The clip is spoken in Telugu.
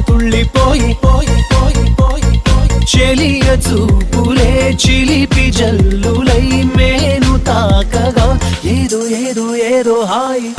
తుళ్ళిపోయి పోయి పోయి పోయి. చెలియ చూపులే చిలిపి జల్లులై మేను తాకగా. ఏదో ఏదో ఏదో హాయి.